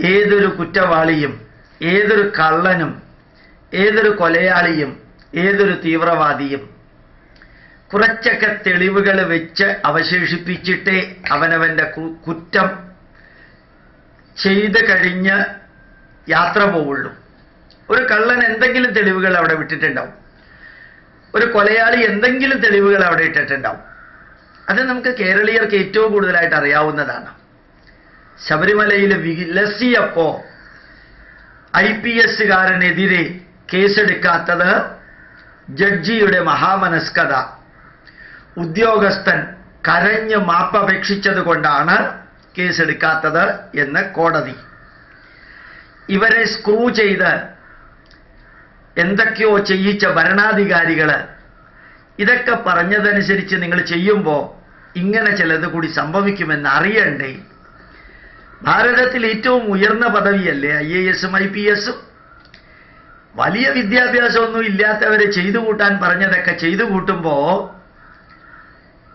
ഏതൊരു കുറ്റവാളിയും ഏതൊരു കള്ളനും ഏതൊരു കൊലയാളിയും ഏതൊരു തീവ്രവാദിയും കുറച്ചൊക്കെ തെളിവുകൾ വെച്ച് അവശേഷിപ്പിച്ചിട്ടേ അവനവന്റെ കുറ്റം ചെയ്ത് കഴിഞ്ഞ് യാത്ര പോവുള്ളൂ. ഒരു കള്ളൻ എന്തെങ്കിലും തെളിവുകൾ അവിടെ വിട്ടിട്ടുണ്ടാവും. ഒരു കൊലയാളി എന്തെങ്കിലും തെളിവുകൾ അവിടെ ഇട്ടിട്ടുണ്ടാവും. അത് നമുക്ക് കേരളീയർക്ക് ഏറ്റവും കൂടുതലായിട്ട് അറിയാവുന്നതാണ്. ശബരിമലയിൽ വിലസിയപ്പോ ഐ പി എസുകാരനെതിരെ കേസെടുക്കാത്തത് ജഡ്ജിയുടെ മഹാമനസ്കത. ഉദ്യോഗസ്ഥൻ കരഞ്ഞ് മാപ്പപേക്ഷിച്ചത് കൊണ്ടാണ് കേസെടുക്കാത്തത് എന്ന് കോടതി. ഇവരെ സ്ക്രൂ ചെയ്ത് എന്തൊക്കെയോ ചെയ്യിച്ച ഭരണാധികാരികൾ ഇതൊക്കെ പറഞ്ഞതനുസരിച്ച് നിങ്ങൾ ചെയ്യുമ്പോൾ ഇങ്ങനെ ചിലത് കൂടി സംഭവിക്കുമെന്ന് അറിയണ്ടേ? ഭാരതത്തിൽ ഏറ്റവും ഉയർന്ന പദവിയല്ലേ? ഐ എ എസും ഐ പി എസും വലിയ വിദ്യാഭ്യാസമൊന്നും ഇല്ലാത്തവരെ ചെയ്തു കൂട്ടാൻ പറഞ്ഞതൊക്കെ ചെയ്തു കൂട്ടുമ്പോ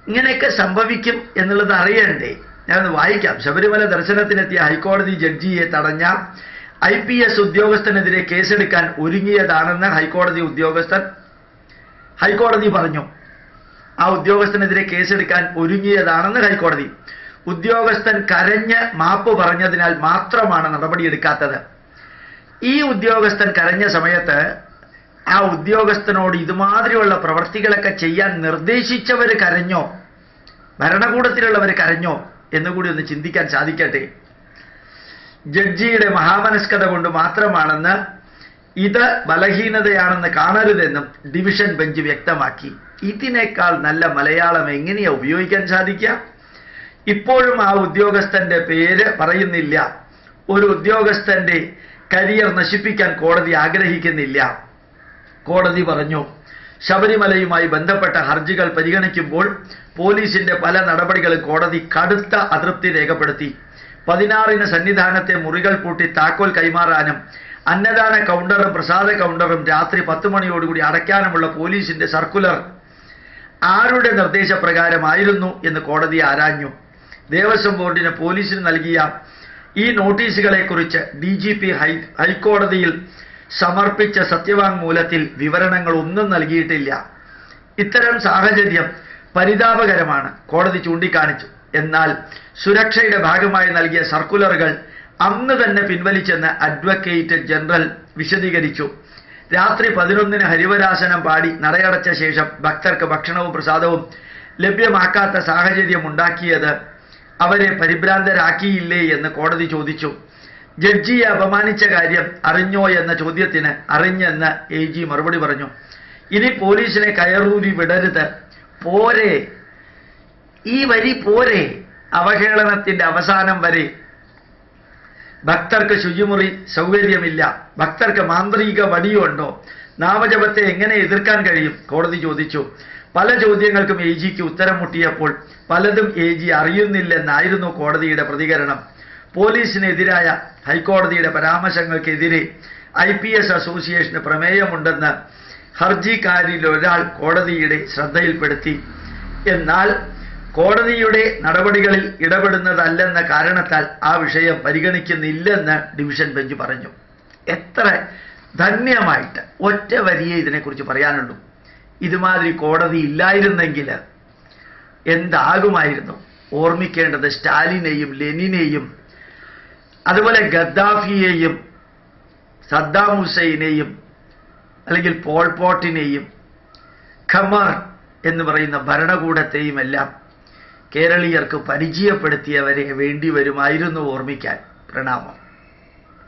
ഇങ്ങനെയൊക്കെ സംഭവിക്കും എന്നുള്ളത് അറിയണ്ടേ? ഞാനൊന്ന് വായിക്കാം. ശബരിമല ദർശനത്തിനെത്തിയ ഹൈക്കോടതി ജഡ്ജിയെ തടഞ്ഞ ഐ പി എസ് ഉദ്യോഗസ്ഥനെതിരെ കേസെടുക്കാൻ ഒരുങ്ങിയതാണെന്ന് ഹൈക്കോടതി ഉദ്യോഗസ്ഥൻ ഹൈക്കോടതി പറഞ്ഞു. ആ ഉദ്യോഗസ്ഥനെതിരെ കേസെടുക്കാൻ ഒരുങ്ങിയതാണെന്ന് ഹൈക്കോടതി ഉദ്യോഗസ്ഥൻ കരഞ്ഞ് മാപ്പ് പറഞ്ഞതിനാൽ മാത്രമാണ് നടപടിയെടുക്കാത്തത്. ഈ ഉദ്യോഗസ്ഥൻ കരഞ്ഞ സമയത്ത് ആ ഉദ്യോഗസ്ഥനോട് ഇതുമാതിരിയുള്ള പ്രവർത്തികളൊക്കെ ചെയ്യാൻ നിർദ്ദേശിച്ചവർ കരഞ്ഞോ ഭരണകൂടത്തിലുള്ളവർ കരഞ്ഞോ എന്നുകൂടി ഒന്ന് ചിന്തിക്കാൻ സാധിക്കട്ടെ. ജഡ്ജിയുടെ മഹാമനസ്കത കൊണ്ട് മാത്രമാണെന്ന് ഇത് ബലഹീനതയാണെന്ന് കാണരുതെന്നും ഡിവിഷൻ ബെഞ്ച് വ്യക്തമാക്കി. ഇതിനേക്കാൾ നല്ല മലയാളം എങ്ങനെയാ ഉപയോഗിക്കാൻ സാധിക്കുക? ഇപ്പോഴും ആ ഉദ്യോഗസ്ഥന്റെ പേര് പറയുന്നില്ല. ഒരു ഉദ്യോഗസ്ഥന്റെ കരിയർ നശിപ്പിക്കാൻ കോടതി ആഗ്രഹിക്കുന്നില്ല. കോടതി പറഞ്ഞു ശബരിമലയുമായി ബന്ധപ്പെട്ട ഹർജികൾ പരിഗണിക്കുമ്പോൾ പോലീസിന്റെ പല നടപടികളും കോടതി കടുത്ത അതൃപ്തി രേഖപ്പെടുത്തി. പതിനാറിന് സന്നിധാനത്തെ മുറികൾ പൂട്ടി താക്കോൽ കൈമാറാനും അന്നദാന കൗണ്ടറും പ്രസാദ കൗണ്ടറും രാത്രി പത്ത് മണിയോടുകൂടി അടയ്ക്കാനുമുള്ള പോലീസിന്റെ സർക്കുലർ ആരുടെ നിർദ്ദേശപ്രകാരമായിരുന്നു? എന്ന് കോടതി ആരാഞ്ഞു. ദേവസ്വം ബോർഡിന് പോലീസിന് നൽകിയ ഈ നോട്ടീസുകളെക്കുറിച്ച് ഡി ജി പി ഹൈ ഹൈക്കോടതിയിൽ സമർപ്പിച്ച സത്യവാങ്മൂലത്തിൽ വിവരണങ്ങൾ ഒന്നും നൽകിയിട്ടില്ല. ഇത്തരം സാഹചര്യം പരിതാപകരമാണ് കോടതി ചൂണ്ടിക്കാണിച്ചു. എന്നാൽ സുരക്ഷയുടെ ഭാഗമായി നൽകിയ സർക്കുലറുകൾ അന്ന് തന്നെ പിൻവലിച്ചെന്ന് അഡ്വക്കേറ്റ് ജനറൽ വിശദീകരിച്ചു. രാത്രി പതിനൊന്നിന് ഹരിവരാസനം പാടി നടയടച്ച ശേഷം ഭക്തർക്ക് ഭക്ഷണവും പ്രസാദവും ലഭ്യമാക്കാത്ത സാഹചര്യം ഉണ്ടാക്കിയത് അവരെ പരിഭ്രാന്തരാക്കിയില്ലേ എന്ന് കോടതി ചോദിച്ചു. ജഡ്ജിയെ അപമാനിച്ച കാര്യം അറിഞ്ഞോ എന്ന ചോദ്യത്തിന് അറിഞ്ഞെന്ന് എ ജി മറുപടി പറഞ്ഞു. ഇനി പോലീസിനെ കയറൂരി വിടരുത്. പോരെ. ഈ വരി പോരെ. അവഹേളനത്തിന്റെ അവസാനം വരെ. ഭക്തർക്ക് ശുചിമുറി സൗകര്യമില്ല. ഭക്തർക്ക് മാന്ത്രിക വടിയുണ്ടോ? നാമജപത്തെ എങ്ങനെ എതിർക്കാൻ കഴിയും? കോടതി ചോദിച്ചു. പല ചോദ്യങ്ങൾക്കും എ ജിക്ക് ഉത്തരം മുട്ടിയപ്പോൾ പലതും എ ജി അറിയുന്നില്ലെന്നായിരുന്നു കോടതിയുടെ പ്രതികരണം. പോലീസിനെതിരായ ഹൈക്കോടതിയുടെ പരാമർശങ്ങൾക്കെതിരെ ഐ പി എസ് അസോസിയേഷന് പ്രമേയമുണ്ടെന്ന് ഹർജിക്കാരിൽ ഒരാൾ കോടതിയുടെ ശ്രദ്ധയിൽപ്പെടുത്തി. എന്നാൽ കോടതിയുടെ നടപടികളിൽ ഇടപെടുന്നതല്ലെന്ന കാരണത്താൽ ആ വിഷയം പരിഗണിക്കുന്നില്ലെന്ന് ഡിവിഷൻ ബെഞ്ച് പറഞ്ഞു. എത്ര ധന്യമായിട്ട് ഒറ്റ വരിയെ ഇതിനെക്കുറിച്ച് പറയാനുള്ളൂ. ഇതുമാതിരി കോടതി ഇല്ലായിരുന്നെങ്കിൽ എന്താകുമായിരുന്നു? ഓർമ്മിക്കേണ്ടത് സ്റ്റാലിനെയും ലെനിനെയും അതുപോലെ ഗദ്ദാഫിയെയും സദ്ദാം ഹുസൈനെയും അല്ലെങ്കിൽ പോൾപോട്ടിനെയും ഖമർ എന്ന് പറയുന്ന ഭരണകൂടത്തെയും എല്ലാം കേരളീയർക്ക് പരിചയപ്പെടുത്തിയവരെ വേണ്ടി വരുമായിരുന്നു ഓർമ്മിക്കാൻ. പ്രണാമം.